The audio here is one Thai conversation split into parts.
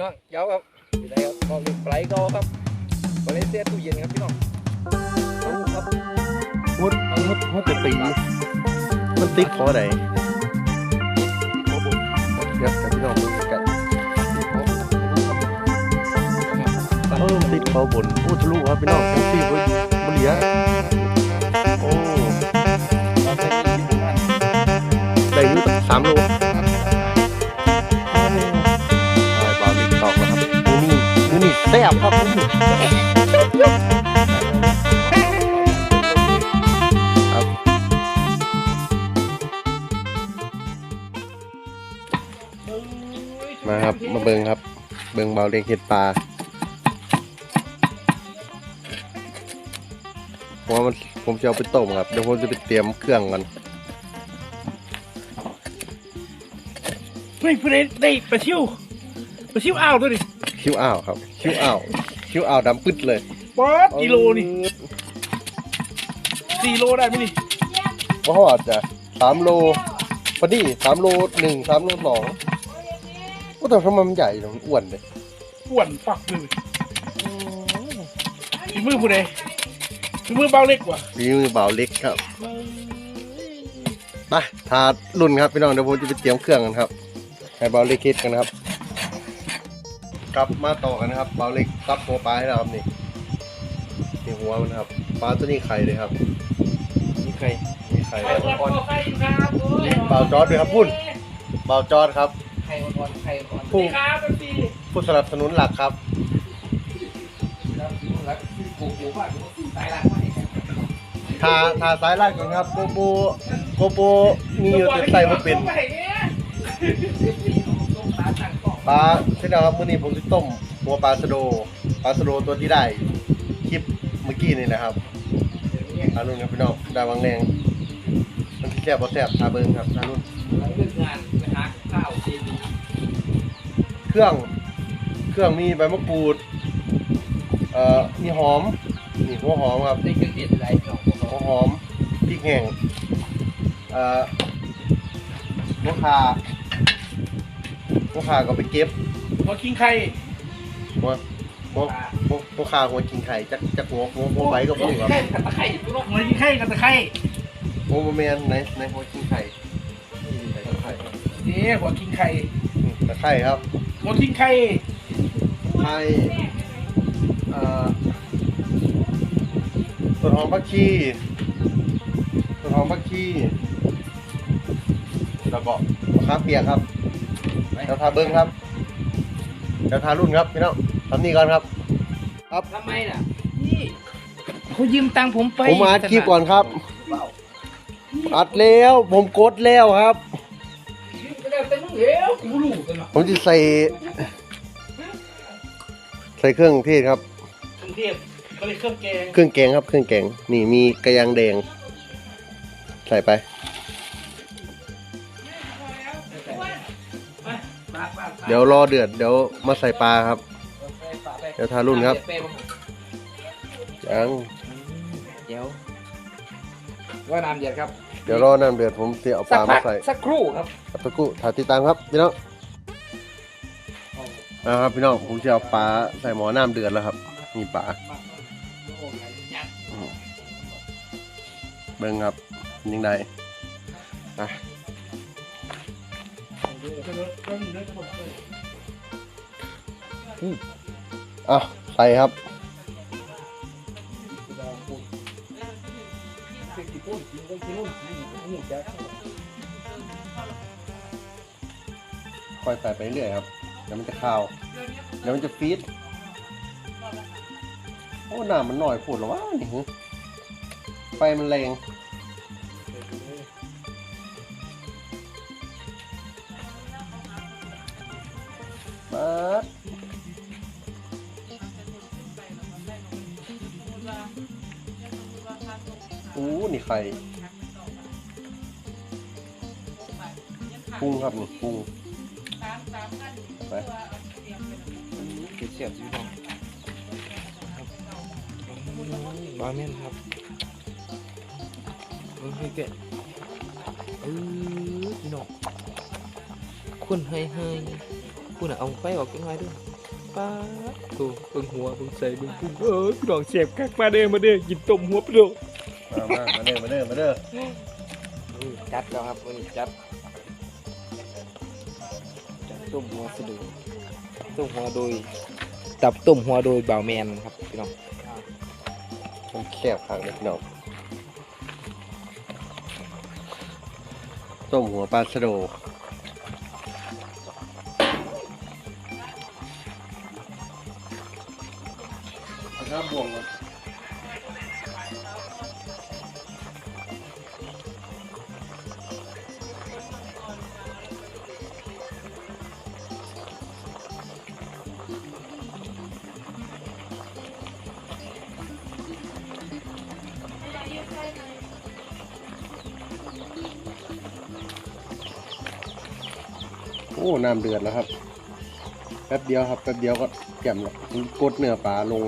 น้องเดี๋ยวครับอยู่ไหนครับก็เรียกไบรท์ก็ครับมาเลเซียตู้เย็นครับพี่น้องเอาครับฮดฮดฮดจะตีมันติดคอไหนขอบคุณเดี๋ยวกับพี่น้องดูกันขอบคุณครับเออมันติดคอบนโอ้ทะลุครับพี่น้องทั้งสี่บนบนเหลียโอ้ได้ยู่ตั้งสามโล แซ่บครับมือนี่ครับมาครับ มาเบิ่งครับ เบิ่งเบาเลียงเห็ดปลาเพราะว่ามันผมจะเอาไปต้มครับ เดี๋ยวผมจะไปเตรียมเครื่องกันเฮ้ยเพื่อนได้ไปเที่ยวไปเที่ยวอ่าวด้วยดิ คิ้วอ่าวครับ คิ้วอ่าวคิ้วอ่าวดำปึ๊ดเลยป๊อดกิโลนี่สี่โลได้ไหมนี่เพราะว่าจะสามโลพอดีสามโลหนึ่งสามโลสองก็แต่ทำไมมันใหญ่จังมันอ้วนเลยอ้วนปักเลยฝีมือผู้ใดฝีมือเบาเล็กกว่าฝีมือเบาเล็กครับไปทารุ่นครับพี่น้องเดี๋ยวผมจะไปเตรียมเครื่องกันครับให้เบาเล็กคิดกันครับ กลับมาต่อกันนะครับเบาเล็กซับหัวปลาให้เราครับนี่นี่หัวมันครับปลาตัวนี้ไข่เลยครับมีใครมีไข่ใครก่อนใครครับเบาจอดด้วยครับพุ่นเบาจอดครับใครอ่อนๆใครอ่อนผู้ครับเป็นปีผู้สนับสนุนหลักครับๆแล้วรักกูกูว่ากูสายหลักมาให้ครับทาทาสายลากก่อนครับโกโบโกโบมีอยู่แต่ใส่มาเป็น ต้าตั้งกล้องปลาใช่แล้วครับมื้อนี้ผมจะต้มหัวปลาสะโดปลาสะโดตัวที่ได้คลิปเมื่อกี้นี่นะครับทารุ่นครับพี่น้องได้วางแรงมันที่แซ่บบ่แซ่บทาเบิ้งครับทารุ่นเลิกงานไปหาข้าวเจดีเครื่องเครื่องมีใบมะกรูดเอ่อมีหอมนี่หัวหอมครับได้เครื่องเด็ดอะไรพี่น้องผมหัวหอมพริกแห้งเอ่อหัวขา หัวข่าก็ไปเก็บหัวคิงไข่หัวหัวหัวหัวขาหัวกินไข่จักจักหัวหัวหัวใบก็พูดครับแค่ตะไคร้พี่น้องหัวคิงไข่กับตะไคร่หัวบะเมียนในในหัวกินไข่ใส่ตะไคร้เด้หัวคิงไข่อืมตะไคร้ครับหัวคิงไข่ไข่เอ่อส่วนหอมผักชีส่วนหอมผักชีแล้วก็มะขามเปียกครับ เดี๋ยวทาเบิ้งครับเดี๋ยวทารุ่นครับพี่น้องทำนี่ก่อนครับ ครับทำไมน่ะนี่เขายืมตังค์ผมไปผมมาอัดคลิปก่อนครับ อัดแล้วผมกดแล้วครับยืมไปแล้วแต่มึงเหี้ยวกูรู้กันหรอผมจะใส่ ใส่เครื่องเทศครับกรุงเทพก็เลยเครื่องแกงเครื่องแกงครับเครื่องแกงนี่มีกระยังแดง ใส่ไป เดี๋ยวรอเดือดเดี๋ยวมาใส่ปลาครับ เดี๋ยวทารุ่นครับยังเดี๋ยวว่าน้ำเย็นครับเดี๋ยวรอน้ำเดือดผมจะเอาปสัลากพัมากใส่สักครู่ครับครับตะกครู่ถ่ายติดตามครับพี่น้องนะครับพี่น้องผมจะเอาปลาใส่หม้อน้ำเดือดแล้วครับนี่ปลาเบิ้งครับเป็นยังไงอะ อะใส่ครับค่อยใส่ไปเรื่อยครับ เดี๋ยวมันจะคาว เดี๋ยวมันจะฟีดโอ้หน้ามันหน่อยพูดหรอวะนี่ไฟมันแรง อู้นี่ไข่ปรุงครับนี่ปรุงไปเก็บเสียบพี่น้องบาเมนครับโอเคเกะเออพี่น้องคุณให้ให้คุณอะเอาไฟออกกันไว้ด้วยป้าดูเบิ่งหัวเบิ่งใส่เบิ่งพุงเออพี่น้องเสียบคักมาเด้อมาเด้อกินต้มหัวไปลา มามามาเด้อมาเด้อมาเด้อจัดแล้วครับวันนี้จัดจัดต้มหัวสะดุต้มหัวโดยตับต้มหัวโดยบ่าวแมนครับพี่น้องมันแคบผักเลยพี่น้องต้มหัวปลาสะโดครับบ่วงก่อน น้ำเดือดแล้วครับ แป๊บเดียวครับ แป๊บเดียวก็แจ่มแล้วกดเนื้อปลาลง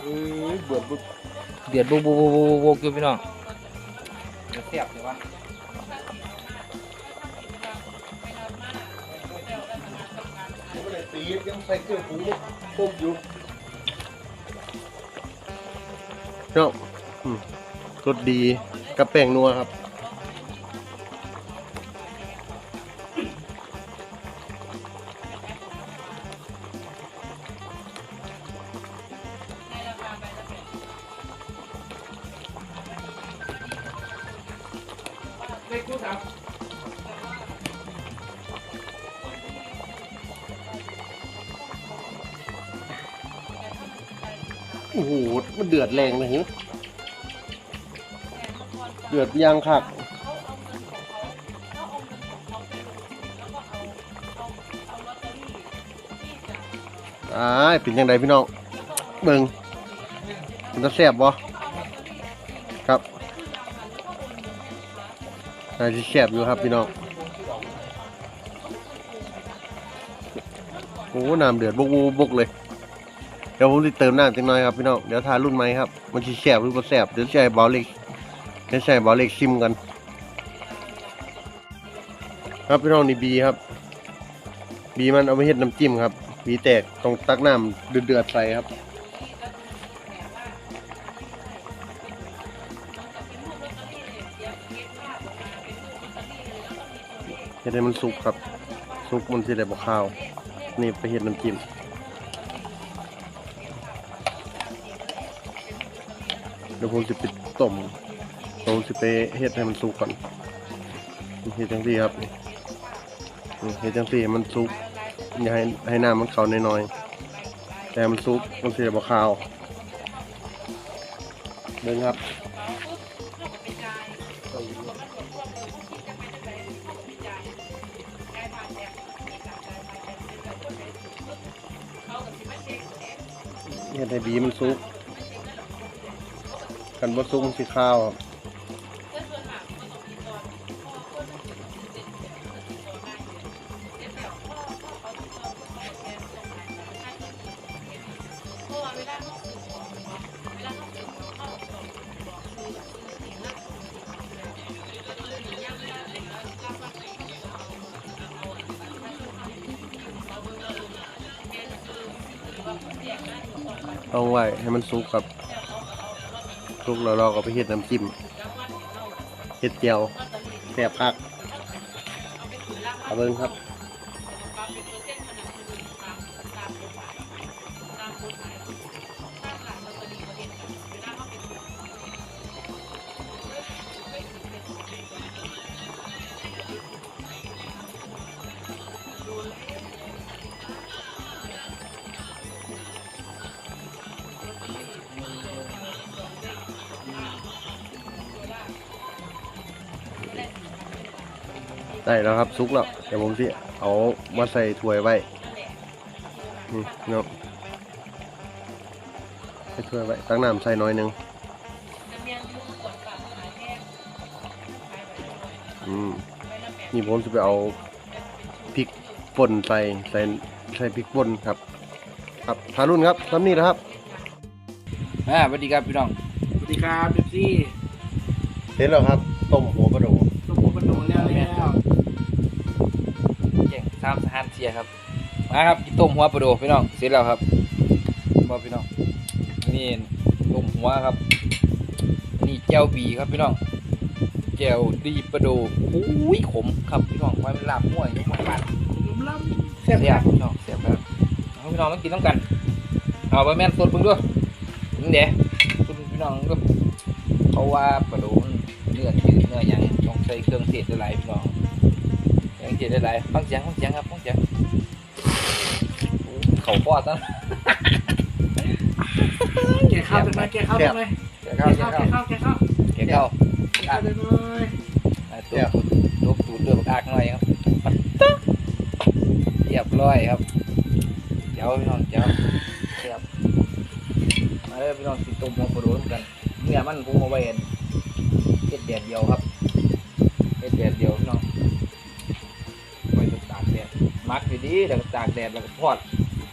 เอ้ยเดือดบุเดือดบุบบุบบุบบุบอยู่พี่น้องเดือดเสียบเลยวะตียังใส่เครื่องปรุงครบอยู่เนาะรสดีกับแป้งนัวครับ เล็กกูครับโอ้โห มันเดือดแรงเลยฮะเดือดยางคักอ้าเป็นยังไงพี่น้องเบิ่งมันจะแซ่บบ่ครับ น่าจะแซ่บอยู่ครับพี่น้องโอ้น้ำเดือดบกบกบกเลย เดี๋ยวผมจะเติมน้ำจังหน่อยครับพี่น้อง เดี๋ยวทารุ่นไหมครับ มันจะแสบหรือบ่แสบเดี๋ยวใช้บอลเล็กเดี๋ยวใช้บอลเล็กซิมกัน ครับพี่น้องนี่บีครับ บีมันเอาไปเฮ็ดน้ำจิ้มครับ บีแตกต้องตักน้ำเดือดๆใส่ครับ ดให้มันสุกครับ สุกมันสิได้บ่ข้าว นี่ไปเฮ็ดน้ำจิ้มเดี๋ยวผมจะไปต้มผมจะไปเฮ็ดให้มันสุกก่อนเฮ็ดจังซี่ครับเฮ็ดจังซี่มันสุกอย่าให้ให้น้ำมันเข้าน้อยๆแต่มันสุกมันสิได้บ่ขาวเบิ่งครับ เฮ็ดให้บีมันสุก กันบ่ซุกมันสีข้าวครับ ต้องไว้ให้มันสุกครับสุกแล้วเราก็ไปเฮ็ดน้ำจิ้มเฮ็ดเจียวแซ่บคักเอาเบิ่งครับ ได้แล้วครับซุกแล้วเดี๋ยวผมสิเอามาใส่ถ้วยไว้นี่เนาะให้ช่วยไว้ตั้งน้ำใส่น้อยหนึงอืมนี่ผมจะไปเอาพริกป่นใส่ใส่ใส่พริกป่นครับ ครับทารุ่นครับทำนี่นะครับอ่าสวัสดีครับพี่น้องสวัสดีครับเบปซี่เห็นแล้วครับต้มหัวปลาโดตัวผมมันโดนแล้วแล้ว เก่งสามสหานเชียครับมาครับกินต้มหัวปลาโดพี่น้องเสร็จแล้วครับบอกพี่น้องนี่ต้มหัวครับ นี่แก้วบีครับพี่น้องแก้วดีปลาโดอุ้ยขมครับพี่น้องไว้เป็นลาบม่วยยุ่งมากผมล้ำเสียบพี่น้องเสียบครับเอาพี่น้องต้องกินต้องกัน เอาไปแม่นสดเพิ่งด้วยนี่เดี๋ยวคุณพี่น้องก็เขาว่าปลาโดมันเนื้อจืดเนื้อหยังต้องใส่เครื่องเทศหลายๆพี่น้อง เครื่องเทศหลายๆฟังเสียงฟังเสียงครับฟังเสียงโอ้เขาปอดซะแกะข้าวจังไหมแกะข้าวจังไหมแกแกะเข้าข้าวแกแกะข้าวแกะข้าวเข้าแกะข้าวจังเลยตัวตัวตูดเดือดอากหน่อยครับปัดต๊ะเรียบร้อยครับเจ้าพี่น้องเจ้าเสียบมาเลยพี่น้องติดต้มหัวปลาโดนกันเนื้อมันผมเอาไว้เห็นเฮ็ดแดดเดียวครับ มักดีๆแล้วก็ตากแดดแล้วก็ทอด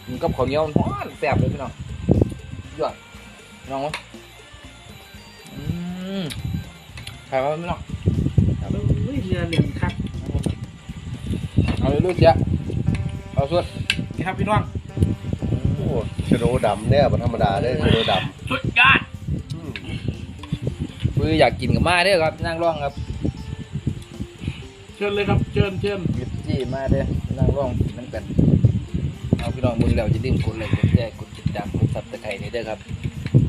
มันกับข้าวเหนียวมันฮ้อนแซ่บเลยพี่น้องยอดพี่น้องอืมใครมาพี่น้องเฮ้ยเรือเหลืองครับ เอาเลยลูกเจ้าเอาสุดนี่ครับพี่น้องโอ้ชะโดดำเนี่ยมันธรรมดาเด้อชะโดดสุดยอดำอืมคืออยากกินกับมาเด้อครับนั่งร่องครับเชิญเลยครับเชิญเชิญหยิบจี้มาเด้อนั่งร่องกินนั่งกันเอาพี่น้องมึงแล้วจะดื่มกดไลค์กดแชร์กดติดตามกดซับตะไคร้นี่เด้อครับ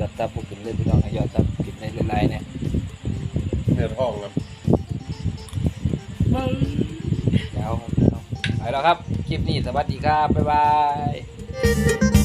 ยอดซับพวกกินเลยพี่น้องให้ยอดซับกินในหลายๆเนี่ยเนื้อท้องครับเบิ้งยาวครับพี่น้องไปแล้วครับ คลิปนี้สวัสดีครับ บ๊ายบาย